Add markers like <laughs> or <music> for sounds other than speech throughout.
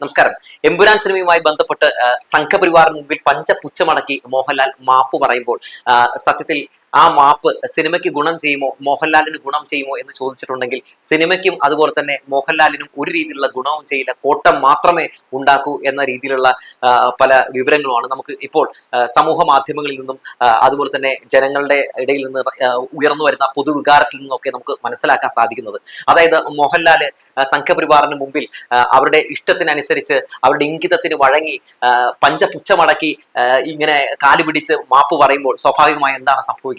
നമസ്കാരം. എമ്പുരാൻ സിനിമയുമായി ബന്ധപ്പെട്ട് സംഘപരിവാറിന് മുമ്പിൽ പഞ്ചപുച്ഛമടക്കി മോഹൻലാൽ മാപ്പ് പറയുമ്പോൾ സത്യത്തിൽ ആ മാപ്പ് സിനിമയ്ക്ക് ഗുണം ചെയ്യുമോ? മോഹൻലാലിന് ഗുണം ചെയ്യുമോ എന്ന് ചോദിച്ചിട്ടുണ്ടെങ്കിൽ സിനിമയ്ക്കും അതുപോലെ തന്നെ മോഹൻലാലിനും ഒരു രീതിയിലുള്ള ഗുണവും ചെയ്യില്ല. കോട്ടം മാത്രമേ ഉണ്ടാക്കൂ എന്ന രീതിയിലുള്ള പല വിവരങ്ങളുമാണ് നമുക്ക് ഇപ്പോൾ സമൂഹ മാധ്യമങ്ങളിൽ നിന്നും അതുപോലെ തന്നെ ജനങ്ങളുടെ ഇടയിൽ നിന്ന് ഉയർന്നു വരുന്ന പൊതുവികാരത്തിൽ നിന്നൊക്കെ നമുക്ക് മനസ്സിലാക്കാൻ സാധിക്കുന്നത്. അതായത് മോഹൻലാൽ സംഘപരിവാറിന് മുമ്പിൽ അവരുടെ ഇഷ്ടത്തിനനുസരിച്ച് അവരുടെ ഇംഗിതത്തിന് വഴങ്ങി പഞ്ചപുച്ഛമടക്കി ഇങ്ങനെ കാലുപിടിച്ച് മാപ്പ് പറയുമ്പോൾ സ്വാഭാവികമായി എന്താണ് സംഭവിക്കുന്നത്?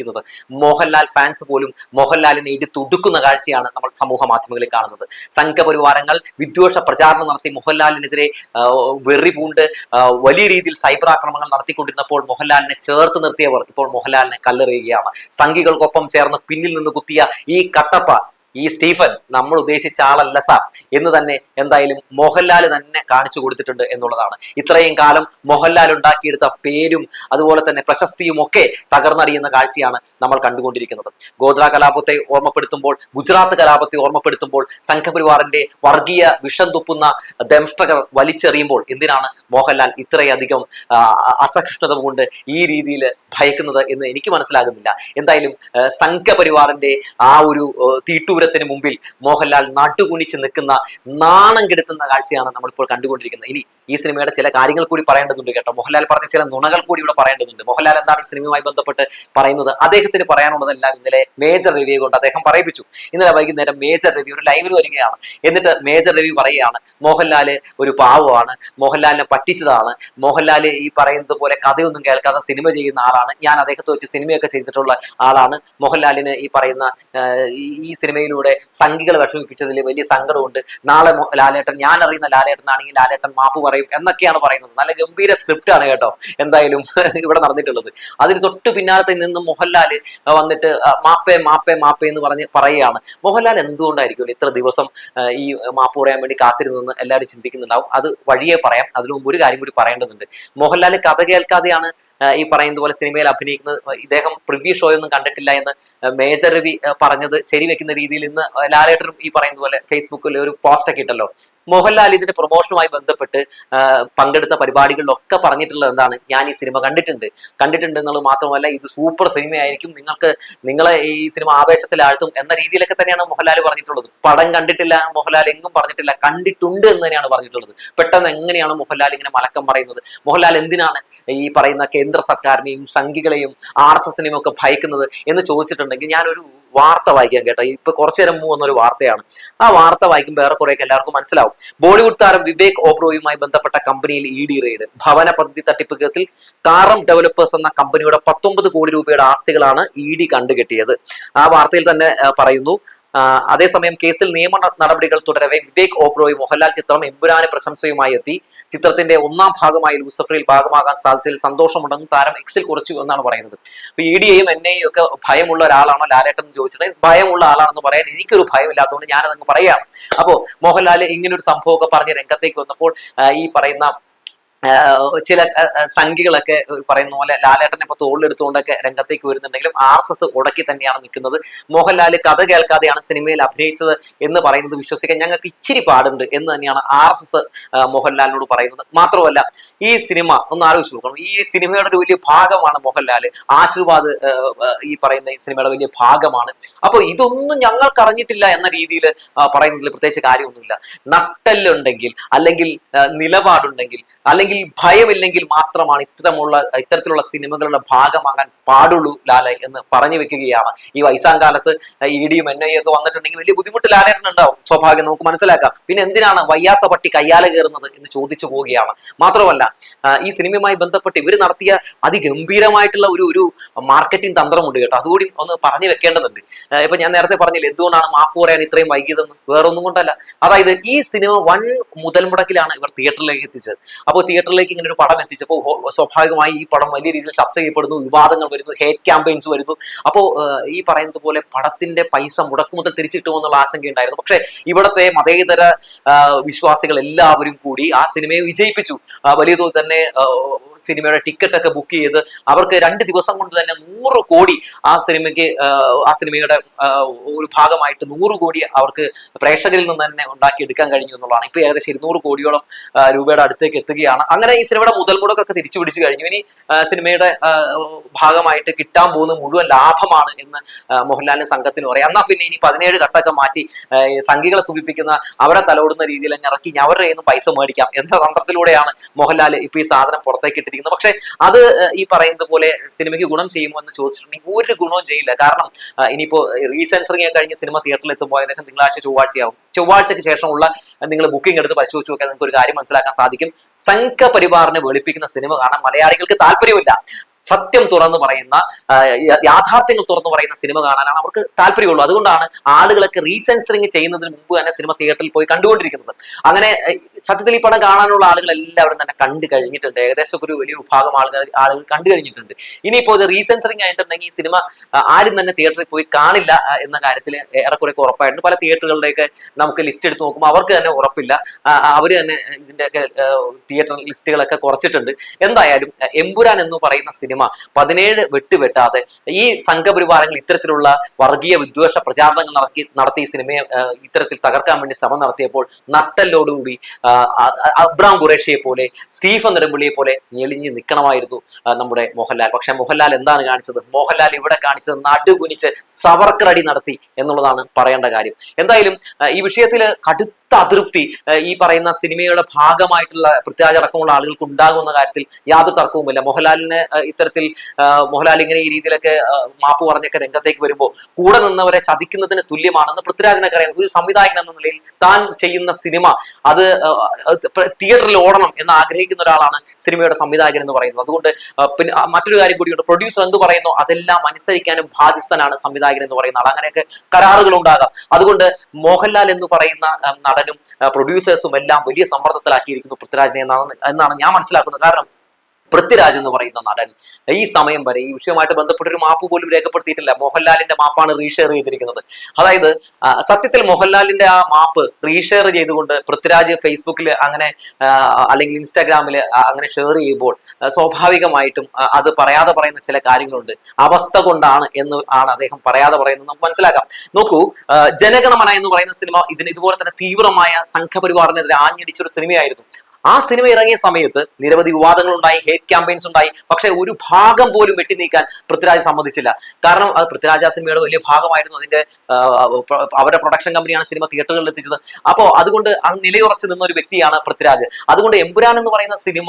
മോഹൻലാൽ ഫാൻസ് പോലും മോഹൻലാലിനെ ഇടിത്തുടുക്കുന്ന കാഴ്ചയാണ് നമ്മൾ സമൂഹ മാധ്യമങ്ങളിൽ കാണുന്നത്. സംഘപരിവാരങ്ങൾ വിദ്വേഷ പ്രചാരണം നടത്തി മോഹൻലാലിനെതിരെ വെറി പൂണ്ട് വലിയ രീതിയിൽ സൈബർ ആക്രമണങ്ങൾ നടത്തിക്കൊണ്ടിരുന്നപ്പോൾ മോഹൻലാലിനെ ചേർത്ത് നിർത്തിയവർ ഇപ്പോൾ മോഹൻലാലിനെ കല്ലെറിയുകയാണ്. സംഘികൾക്കൊപ്പം ചേർന്ന് പിന്നിൽ നിന്ന് കുത്തിയ ഈ കട്ടപ്പ ഈ സ്റ്റീഫൻ നമ്മൾ ഉദ്ദേശിച്ച ആളല്ല സാർ. എന്ന് തന്നെ എന്തായാലും മോഹൻലാൽ തന്നെ കാണിച്ചു കൊടുത്തിട്ടുണ്ട് എന്നുള്ളതാണ്. ഇത്രയും കാലം മോഹൻലാൽ ഉണ്ടാക്കിയെടുത്ത പേരും അതുപോലെ തന്നെ പ്രശസ്തിയും ഒക്കെ തകർന്നടിയുന്ന കാഴ്ചയാണ് നമ്മൾ കണ്ടുകൊണ്ടിരിക്കുന്നത്. ഗോത്ര കലാപത്തെ ഓർമ്മപ്പെടുത്തുമ്പോൾ ഗുജറാത്ത് കലാപത്തെ ഓർമ്മപ്പെടുത്തുമ്പോൾ സംഘപരിവാറിന്റെ വർഗീയ വിഷം തുപ്പുന്ന ദംഷ്ടകർ വലിച്ചെറിയുമ്പോൾ എന്തിനാണ് മോഹൻലാൽ ഇത്രയധികം അസഹിഷ്ണുത കൊണ്ട് ഈ രീതിയിൽ ഭയക്കുന്നത് എന്ന് എനിക്ക് മനസ്സിലാകുന്നില്ല. എന്തായാലും സംഘപരിവാറിന്റെ ആ ഒരു ആ, തീട്ടൂരത്തിന് മുമ്പിൽ മോഹൻലാൽ നടുകുനിച്ച് നിൽക്കുന്ന നാണം കെടുത്തുന്ന കാഴ്ചയാണ് നമ്മളിപ്പോൾ കണ്ടുകൊണ്ടിരിക്കുന്നത്. ഇനി ഈ സിനിമയുടെ ചില കാര്യങ്ങൾ കൂടി പറയേണ്ടതുണ്ട് കേട്ടോ. മോഹൻലാൽ പറഞ്ഞ ചില നുണകൾ കൂടി ഇവിടെ പറയേണ്ടതുണ്ട്. മോഹൻലാൽ എന്താണ് ഈ സിനിമയുമായി ബന്ധപ്പെട്ട് പറയുന്നത്? അദ്ദേഹത്തിന് പറയാനുള്ളതെല്ലാം ഇന്നലെ മേജർ റിവ്യൂ കൊണ്ട് അദ്ദേഹം പറയിപ്പിച്ചു. ഇന്നലെ വൈകുന്നേരം മേജർ റിവ്യൂ ഒരു ലൈവിൽ വരികയാണ്. എന്നിട്ട് മേജർ റിവ്യൂ പറയുകയാണ് മോഹൻലാൽ ഒരു പാവമാണ്. മോഹൻലാലിനെ പറ്റിച്ചതാണ്. മോഹൻലാൽ ഈ പറയുന്നത് പോലെ കഥയൊന്നും കേൾക്കാതെ സിനിമ ചെയ്യുന്ന ആളാണ്. ഞാൻ അദ്ദേഹത്തെ വെച്ച് സിനിമയൊക്കെ ചെയ്തിട്ടുള്ള ആളാണ്. മോഹൻലാലിന് ഈ പറയുന്ന ഈ- ഈ സിനിമയിലൂടെ സംഘികളെ വിഷമിപ്പിച്ചതിൽ വലിയ സങ്കടമുണ്ട്. നാളെ ലാലേട്ടൻ ഞാൻ അറിയുന്ന ലാലേട്ടനാണെങ്കിൽ ലാലേട്ടൻ മാപ്പ് പറയും എന്നൊക്കെയാണ് പറയുന്നത്. നല്ല ഗംഭീര സ്ക്രിപ്റ്റ് ആണ് കേട്ടോ എന്തായാലും <laughs> ഇവിടെ നടന്നിട്ടുള്ളത്. അതിന് തൊട്ട് പിന്നാലത്തെ നിന്ന് മോഹൻലാൽ വന്നിട്ട് മാപ്പേ മാപ്പേ മാപ്പേ എന്ന് പറഞ്ഞ് പറയുകയാണ്. മോഹൻലാൽ എന്തുകൊണ്ടായിരിക്കും ഇത്ര ദിവസം ഈ മാപ്പ് പറയാൻ വേണ്ടി കാത്തിരുന്നെന്ന് എല്ലാവരും ചിന്തിക്കുന്നുണ്ടാവും. അത് വഴിയെ പറയാം. അതിനു മുമ്പ് ഒരു കാര്യം കൂടി പറയേണ്ടതുണ്ട്. മോഹൻലാൽ കഥ കേൾക്കാതെയാണ് ഈ പറയുന്നത് പോലെ സിനിമയിൽ അഭിനയിക്കുന്നത് ഇദ്ദേഹം പ്രിവ്യൂ ഷോ ഒന്നും കണ്ടിട്ടില്ല എന്ന് മേജർ രവി പറഞ്ഞത് ശരിവെക്കുന്ന രീതിയിൽ ഇന്ന് ലാലേട്ടനും ഈ പറയുന്ന പോലെ ഫേസ്ബുക്കിൽ ഒരു പോസ്റ്റ് ഒക്കെ ഇട്ടല്ലോ. മോഹൻലാൽ ഇതിന്റെ പ്രൊമോഷനുമായി ബന്ധപ്പെട്ട് പങ്കെടുത്ത പരിപാടികളിലൊക്കെ പറഞ്ഞിട്ടുള്ളത് എന്താണ്? ഞാൻ ഈ സിനിമ കണ്ടിട്ടുണ്ട്. കണ്ടിട്ടുണ്ട് എന്നുള്ളത് മാത്രമല്ല ഇത് സൂപ്പർ സിനിമയായിരിക്കും. നിങ്ങൾക്ക് നിങ്ങളെ ഈ സിനിമ ആവേശത്തിലാഴ്ത്തും എന്ന രീതിയിലൊക്കെ തന്നെയാണ് മോഹൻലാൽ പറഞ്ഞിട്ടുള്ളത്. പടം കണ്ടിട്ടില്ല മോഹൻലാൽ എങ്ങും പറഞ്ഞിട്ടില്ല കണ്ടിട്ടുണ്ട് എന്ന് തന്നെയാണ് പറഞ്ഞിട്ടുള്ളത്. പെട്ടെന്ന് എങ്ങനെയാണ് മോഹൻലാൽ ഇങ്ങനെ മലക്കം പറയുന്നത്? മോഹൻലാൽ എന്തിനാണ് ഈ പറയുന്ന കേന്ദ്ര സർക്കാരിനെയും സംഘികളെയും ആർ എസ് എസിനെയും ഒക്കെ ഭയക്കുന്നത് എന്ന് ചോദിച്ചിട്ടുണ്ടെങ്കിൽ ഞാനൊരു വാർത്ത വായിക്കാൻ കേട്ടോ. ഇപ്പൊ കുറച്ചു നേരം മൂന്ന് വന്നൊരു വാർത്തയാണ്. ആ വാർത്ത വായിക്കുമ്പോൾ കുറെ എല്ലാവർക്കും മനസ്സിലാവും. ബോളിവുഡ് താരം വിവേക് ഓബ്രോയുമായി ബന്ധപ്പെട്ട കമ്പനിയിൽ ഇ ഡി റെയ്ഡ്. ഭവന പദ്ധതി തട്ടിപ്പ് കേസിൽ കാറം ഡെവലപ്പേഴ്സ് എന്ന കമ്പനിയുടെ പത്തൊമ്പത് കോടി രൂപയുടെ ആസ്തികളാണ് ഇ ഡി കണ്ടുകെട്ടിയത്. ആ വാർത്തയിൽ തന്നെ പറയുന്നു അതേസമയം കേസിൽ നിയമ നടപടികൾ തുടരവെ വിവേക് ഓബ്രോയ് മോഹൻലാൽ ചിത്രം എമ്പുരാന് പ്രശംസയുമായി എത്തി. ചിത്രത്തിന്റെ ഒന്നാം ഭാഗമായി ലൂസഫറിൽ ഭാഗമാകാൻ സാധിച്ചതിൽ സന്തോഷമുണ്ടെന്നും താരം എക്സിൽ കുറിച്ചു എന്നാണ് പറയുന്നത്. അപ്പൊ ഇ ഡിയെയും ഐയും ഒക്കെ ഭയമുള്ള ഒരാളാണോ? ലാലേട്ടൻ എന്ന് ചോദിച്ചിട്ടുണ്ടെങ്കിൽ ഭയമുള്ള ആളാണെന്ന് പറയാൻ എനിക്കൊരു ഭയമില്ലാത്തതുകൊണ്ട് ഞാനതങ്ങ് പറയാം അപ്പോ മോഹൻലാൽ ഇങ്ങനൊരു സംഭവമൊക്കെ പറഞ്ഞ് രംഗത്തേക്ക് വന്നപ്പോൾ ഈ പറയുന്ന ചില ആ, പറയുന്ന പോലെ ലാലേട്ടനെ ഇപ്പൊ തോളിലെടുത്തുകൊണ്ടൊക്കെ രംഗത്തേക്ക് വരുന്നുണ്ടെങ്കിലും ആർ എസ് എസ് ഉടക്കി തന്നെയാണ് നിൽക്കുന്നത്. മോഹൻലാൽ കഥ കേൾക്കാതെയാണ് സിനിമയിൽ അഭിനയിച്ചത് എന്ന് പറയുന്നത് വിശ്വസിക്കാൻ ഞങ്ങൾക്ക് ഇച്ചിരി പാടുണ്ട് എന്ന് തന്നെയാണ് ആർ എസ് എസ് മോഹൻലാലിനോട് പറയുന്നത്. മാത്രമല്ല ഈ സിനിമ ഒന്ന് ആലോചിച്ച് നോക്കണം. ഈ സിനിമയുടെ ഒരു വലിയ ഭാഗമാണ് മോഹൻലാൽ ആശീർവാദ് ഈ പറയുന്ന ഈ സിനിമയുടെ വലിയ ഭാഗമാണ്. അപ്പോൾ ഇതൊന്നും ഞങ്ങൾക്ക് അറിഞ്ഞിട്ടില്ല എന്ന രീതിയിൽ പറയുന്നതിൽ പ്രത്യേകിച്ച് കാര്യമൊന്നുമില്ല. നട്ടല്ലുണ്ടെങ്കിൽ അല്ലെങ്കിൽ നിലപാടുണ്ടെങ്കിൽ അല്ലെങ്കിൽ ഭയമില്ലെങ്കിൽ മാത്രമാണ് ഇത്തരമുള്ള ഇത്തരത്തിലുള്ള സിനിമകളുടെ ഭാഗമാകാൻ പാടുള്ളൂ ലാല എന്ന് പറഞ്ഞു വെക്കുകയാണ്. ഈ വയസ്സാം കാലത്ത് ഇ ഡിയും എൻ ഐ ഒക്കെ വന്നിട്ടുണ്ടെങ്കിൽ വലിയ ബുദ്ധിമുട്ട് ലാലേട്ടൻ ഉണ്ടാവും സ്വാഭാവികം നമുക്ക് മനസ്സിലാക്കാം. പിന്നെ എന്തിനാണ് വയ്യാത്ത പട്ടി കയ്യാല കയറുന്നത് എന്ന് ചോദിച്ചു പോവുകയാണ്. മാത്രമല്ല ഈ സിനിമയുമായി ബന്ധപ്പെട്ട് ഇവർ നടത്തിയ അതിഗംഭീരമായിട്ടുള്ള ഒരു ഒരു മാർക്കറ്റിംഗ് തന്ത്രമുണ്ട് കേട്ടോ. അതുകൂടി ഒന്ന് പറഞ്ഞു വെക്കേണ്ടതുണ്ട്. ഇപ്പൊ ഞാൻ നേരത്തെ പറഞ്ഞില്ല എന്തുകൊണ്ടാണ് മാപ്പ് പറയാൻ ഇത്രയും വൈകിയതെന്ന്? വേറൊന്നും കൊണ്ടല്ല. അതായത് ഈ സിനിമ വൺ മുതൽ മുടക്കിലാണ് ഇവർ തിയേറ്ററിലേക്ക് എത്തിച്ചത്. അപ്പോൾ തിയേറ്ററിലേക്ക് ഇങ്ങനെ ഒരു പടം എത്തിച്ചപ്പോൾ സ്വാഭാവികമായി ഈ പടം വലിയ രീതിയിൽ ചർച്ച ചെയ്യപ്പെടുന്നു വിവാദങ്ങൾ വരുന്നു ഹേറ്റ് ക്യാമ്പയിൻസ് വരുന്നു. അപ്പോൾ ഈ പറയുന്നത് പോലെ പടത്തിന്റെ പൈസ മുടക്കുമുതൽ ആശങ്ക ആശങ്കയുണ്ടായിരുന്നു പക്ഷേ ഇവിടുത്തെ മതേതര വിശ്വാസികൾ എല്ലാവരും കൂടി ആ സിനിമയെ വിജയിപ്പിച്ചു. വലിയ തോതിൽ തന്നെ സിനിമയുടെ ടിക്കറ്റ് ഒക്കെ ബുക്ക് ചെയ്ത് അവർക്ക് രണ്ട് ദിവസം കൊണ്ട് തന്നെ നൂറ് കോടി ആ സിനിമയ്ക്ക് ആ, ആ സിനിമയുടെ ഒരു ഭാഗമായിട്ട് നൂറ് കോടി അവർക്ക് പ്രേക്ഷകരിൽ നിന്ന് തന്നെ ഉണ്ടാക്കിയെടുക്കാൻ കഴിഞ്ഞു എന്നുള്ളതാണ്. ഇപ്പൊ ഏകദേശം ഇരുന്നൂറ് കോടിയോളം രൂപയുടെ അടുത്തേക്ക് എത്തുകയാണ്. അങ്ങനെ ഈ സിനിമയുടെ മുതൽ മുടക്കൊക്കെ തിരിച്ചു പിടിച്ചു കഴിഞ്ഞു. ഇനി സിനിമയുടെ ഭാഗമായിട്ട് കിട്ടാൻ പോകുന്ന മുഴുവൻ ലാഭമാണ് എന്ന് മോഹൻലാലിന് സംഘത്തിന് പറയാം. എന്നാ പിന്നെ ഇനി പതിനേഴ് ഘട്ടമൊക്കെ മാറ്റി സംഘികളെ സൂചിപ്പിക്കുന്ന അവരെ തലോടുന്ന രീതിയിൽ തന്നെ ഇറക്കി അവരുടെ കയ്യിൽ നിന്ന് പൈസ മേടിക്കാം എന്ന തന്ത്രത്തിലൂടെയാണ് മോഹൻലാൽ ഇപ്പൊ ഈ സാധനം പുറത്തേക്ക് ഇട്ടിരിക്കുന്നത്. പക്ഷെ അത് ഈ പറയുന്നത് പോലെ സിനിമയ്ക്ക് ഗുണം ചെയ്യുമോ എന്ന് ചോദിച്ചിട്ടുണ്ടെങ്കിൽ ഒരു ഗുണവും ചെയ്യില്ല. കാരണം ഇനിയിപ്പോ റീസെൻസറിങ് കഴിഞ്ഞ് സിനിമ തിയേറ്ററിൽ എത്തുമ്പോൾ ഏകദേശം തിങ്കളാഴ്ച ചൊവ്വാഴ്ചയാവും. ചൊവ്വാഴ്ചയ്ക്ക് ശേഷമുള്ള നിങ്ങൾ ബുക്കിംഗ് എടുത്ത് പരിശോധിച്ച് നോക്കിയാൽ നിങ്ങൾക്ക് ഒരു കാര്യം മനസ്സിലാക്കാൻ സാധിക്കും. സംഘപരിവാറിനെ വെളുപ്പിക്കുന്ന സിനിമ കാണാൻ മലയാളികൾക്ക് താല്പര്യമില്ല സത്യം തുറന്നു പറയുന്ന യാഥാർത്ഥ്യങ്ങൾ തുറന്നു പറയുന്ന സിനിമ കാണാനാണ് അവർക്ക് താല്പര്യമുള്ളൂ. അതുകൊണ്ടാണ് ആളുകളൊക്കെ റീസെൻസറിങ് ചെയ്യുന്നതിന് മുമ്പ് തന്നെ സിനിമ തിയേറ്ററിൽ പോയി കണ്ടുകൊണ്ടിരിക്കുന്നത്. അങ്ങനെ സത്യത്തിൽ ഈ പടം കാണാനുള്ള ആളുകൾ എല്ലാവരും തന്നെ കണ്ടു കഴിഞ്ഞിട്ടുണ്ട്. ഏകദേശം ഒരു വലിയ വിഭാഗം ആളുകൾ ആളുകൾ കണ്ടു കഴിഞ്ഞിട്ടുണ്ട്. ഇനിയിപ്പോൾ ഇത് റീസെൻസറിങ് ആയിട്ടുണ്ടെങ്കിൽ ഈ സിനിമ ആരും തന്നെ തിയേറ്ററിൽ പോയി കാണില്ല എന്ന കാര്യത്തിൽ ഏറെക്കുറെ ഉറപ്പായിട്ടുണ്ട്. പല തിയേറ്ററുകളുടെയൊക്കെ നമുക്ക് ലിസ്റ്റ് എടുത്ത് നോക്കുമ്പോൾ അവർക്ക് തന്നെ ഉറപ്പില്ല. ആ, തന്നെ ഇതിന്റെയൊക്കെ തിയേറ്റർ ലിസ്റ്റുകളൊക്കെ കുറച്ചിട്ടുണ്ട്. എന്തായാലും എമ്പുരാൻ എന്ന് പറയുന്ന സിനിമ പതിനേഴ് വെട്ടുവെട്ടാതെ ഈ സംഘപരിവാരങ്ങൾ ഇത്തരത്തിലുള്ള വർഗീയ വിദ്വേഷ പ്രചാരണങ്ങൾ നടത്തി നടത്തി ഈ സിനിമയെ ഇത്തരത്തിൽ തകർക്കാൻ വേണ്ടി ശ്രമം നടത്തിയപ്പോൾ നട്ടല്ലോടുകൂടി അബ്രാം ഖുറേഷിയെ പോലെ സ്റ്റീഫൻ നെടുമ്പള്ളിയെ പോലെ ഞെളിഞ്ഞ് നിൽക്കണമായിരുന്നു നമ്മുടെ മോഹൻലാൽ. പക്ഷെ മോഹൻലാൽ എന്താണ് കാണിച്ചത്? മോഹൻലാൽ ഇവിടെ കാണിച്ചത് നടുകുനിച്ച് സവർക്കറടി നടത്തി എന്നുള്ളതാണ് പറയേണ്ട കാര്യം. എന്തായാലും ഈ വിഷയത്തിൽ കടുത്ത അതൃപ്തി ഈ പറയുന്ന സിനിമയുടെ ഭാഗമായിട്ടുള്ള പൃഥ്വിരാജ് അടക്കമുള്ള ആളുകൾക്ക് ഉണ്ടാകുമെന്ന കാര്യത്തിൽ യാതൊരു തർക്കവുമില്ല. മോഹൻലാലിന് ഇത്തരത്തിൽ മോഹൻലാൽ ഇങ്ങനെ ഈ രീതിയിലൊക്കെ മാപ്പ് പറഞ്ഞൊക്കെ രംഗത്തേക്ക് വരുമ്പോൾ കൂടെ നിന്നവരെ ചതിക്കുന്നതിന് തുല്യമാണെന്ന് പൃഥ്വിരാജിനൊക്കെ അറിയാം. ഒരു സംവിധായകൻ എന്ന നിലയിൽ താൻ ചെയ്യുന്ന സിനിമ അത് തിയേറ്ററിൽ ഓടണം എന്ന് ആഗ്രഹിക്കുന്ന ഒരാളാണ് സിനിമയുടെ സംവിധായകൻ എന്ന് പറയുന്നത്. അതുകൊണ്ട് പിന്നെ മറ്റൊരു കാര്യം കൂടിയുണ്ട്. പ്രൊഡ്യൂസർ എന്ത് പറയുന്നു അതെല്ലാം അനുസരിക്കാനും ബാധ്യസ്ഥനാണ് സംവിധായകൻ എന്ന് പറയുന്ന ആൾ. അങ്ങനെയൊക്കെ കരാറുകൾ ഉണ്ടാകാം. അതുകൊണ്ട് മോഹൻലാൽ എന്ന് പറയുന്ന നടനും പ്രൊഡ്യൂസേഴ്സും എല്ലാം വലിയ സമ്മർദ്ദത്തിലാക്കിയിരിക്കുന്നു പൃഥ്വിരാജിനെ എന്നാണ് എന്നാണ് ഞാൻ മനസ്സിലാക്കുന്നത്. കാരണം പൃഥ്വിരാജ് എന്ന് പറയുന്ന നടൻ. ഈ സമയം വരെ ഈ വിഷയവുമായിട്ട് ബന്ധപ്പെട്ട ഒരു മാപ്പ് പോലും രേഖപ്പെടുത്തിയിട്ടില്ല. മോഹൻലാലിന്റെ മാപ്പാണ് റീഷെയർ ചെയ്തിരിക്കുന്നത്. അതായത് സത്യത്തിൽ മോഹൻലാലിന്റെ ആ മാപ്പ് റീഷെയർ ചെയ്തുകൊണ്ട് പൃഥ്വിരാജ് ഫേസ്ബുക്കിൽ അങ്ങനെ അല്ലെങ്കിൽ ഇൻസ്റ്റാഗ്രാമിൽ അങ്ങനെ ഷെയർ ചെയ്യുമ്പോൾ സ്വാഭാവികമായിട്ടും അത് പറയാതെ പറയുന്ന ചില കാര്യങ്ങളുണ്ട്. അവസ്ഥ കൊണ്ടാണ് എന്ന് ആണ് അദ്ദേഹം പറയാതെ പറയുന്നത്. നമുക്ക് മനസ്സിലാക്കാം. നോക്കൂ ജനഗണമന എന്ന് പറയുന്ന സിനിമ ഇതിന് ഇതുപോലെ തന്നെ തീവ്രമായ സംഘപരിവാറിനെതിരെ ആഞ്ഞടിച്ച ഒരു സിനിമയായിരുന്നു. ആ സിനിമ ഇറങ്ങിയ സമയത്ത് നിരവധി വിവാദങ്ങളുണ്ടായി ഹേറ്റ് ക്യാമ്പയിൻസ് ഉണ്ടായി. പക്ഷേ ഒരു ഭാഗം പോലും വെട്ടി നീക്കാൻ പൃഥ്വിരാജ് സമ്മതിച്ചില്ല. കാരണം അത് പൃഥ്വിരാജ് ആ സിനിമയുടെ വലിയ ഭാഗമായിരുന്നു. അതിന്റെ അവരുടെ പ്രൊഡക്ഷൻ കമ്പനിയാണ് സിനിമ തിയേറ്ററുകളിൽ എത്തിച്ചത്. അപ്പോൾ അതുകൊണ്ട് ആ നിലയുറച്ച് നിന്ന ഒരു വ്യക്തിയാണ് പൃഥ്വിരാജ്. അതുകൊണ്ട് എമ്പുരാൻ എന്ന് പറയുന്ന സിനിമ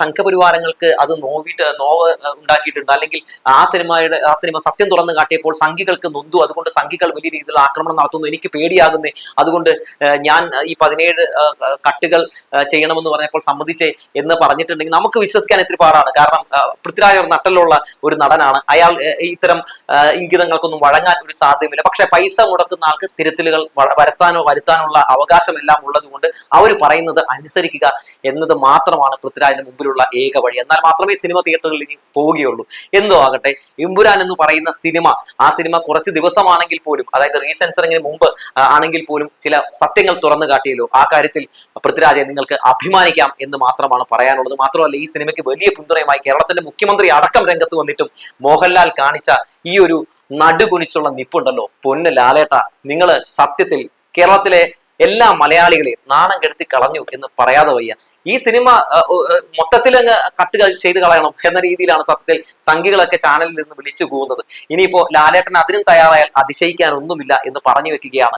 സംഘപരിവാരങ്ങൾക്ക് അത് നോവിട്ട് നോവ് ഉണ്ടാക്കിയിട്ടുണ്ട്. അല്ലെങ്കിൽ ആ സിനിമയുടെ ആ സിനിമ സത്യം തുറന്നു കാട്ടിയപ്പോൾ സംഘികൾക്ക് നൊന്തു. അതുകൊണ്ട് സംഘികൾ വലിയ രീതിയിൽ ആക്രമണം നടത്തുന്നു. എനിക്ക് പേടിയാകുന്നേ. അതുകൊണ്ട് ഞാൻ ഈ പതിനേഴ് കട്ടുകൾ ആ, ചെയ്യണമെന്ന് പറഞ്ഞപ്പോൾ സമ്മതിച്ചേ എന്ന് പറഞ്ഞിട്ടുണ്ടെങ്കിൽ നമുക്ക് വിശ്വസിക്കാൻ ഇത്തിരി പാടാണ്. കാരണം പൃഥ്വിരാജ് ഒരു നട്ടലുള്ള ഒരു നടനാണ്. അയാൾ ഇത്തരം ഇംഗിതങ്ങൾക്കൊന്നും വഴങ്ങാൻ ഒരു സാധ്യമില്ല പക്ഷെ പൈസ മുടക്കുന്ന ആൾക്ക് തിരുത്തലുകൾ വരുത്താനോ വരുത്താനുള്ള അവകാശമെല്ലാം ഉള്ളതുകൊണ്ട് അവർ പറയുന്നത് അനുസരിക്കുക എന്നത് മാത്രമാണ് പൃഥ്വിരാജിന് മുമ്പിലുള്ള ഏക വഴി. എന്നാൽ മാത്രമേ സിനിമ തിയേറ്ററുകളിൽ ഇനി പോവുകയുള്ളൂ. എന്തോ ആകട്ടെ ഇമ്പുരാൻ എന്ന് പറയുന്ന സിനിമ ആ സിനിമ കുറച്ച് ദിവസമാണെങ്കിൽ പോലും അതായത് റീസെൻസറിങ്ങിന് മുമ്പ് ആണെങ്കിൽ പോലും ചില സത്യങ്ങൾ തുറന്നു കാട്ടിയല്ലോ. ആ കാര്യത്തിൽ പൃഥ്വിരാജെ നിങ്ങൾക്ക് അഭിമാനിക്കാം എന്ന് മാത്രമാണ് പറയാനുള്ളത്. മാത്രമല്ല ഈ സിനിമയ്ക്ക് വലിയ പിന്തുണയുമായി കേരളത്തിലെ മുഖ്യമന്ത്രി അടക്കം രംഗത്ത് വന്നിട്ടും മോഹൻലാൽ കാണിച്ച ഈ ഒരു നടുകുനിച്ചുള്ള നിപ്പുണ്ടല്ലോ. പൊന്ന് ലാലേട്ട നിങ്ങൾ സത്യത്തിൽ കേരളത്തിലെ എല്ലാ മലയാളികളെയും നാണം കെടുത്തി കളഞ്ഞു എന്ന് പറയാതെ വയ്യ. ഈ സിനിമ മൊത്തത്തിൽ അങ്ങ് കട്ട് ചെയ്ത് കളയണം എന്ന രീതിയിലാണ് സത്യത്തിൽ സംഘികളൊക്കെ ചാനലിൽ നിന്ന് വിളിച്ചു പോകുന്നത് ഇനിയിപ്പോ ലാലേട്ടൻ അതിനും തയ്യാറായാൽ അതിശയിക്കാനൊന്നുമില്ല എന്ന് പറഞ്ഞു വെക്കുകയാണ്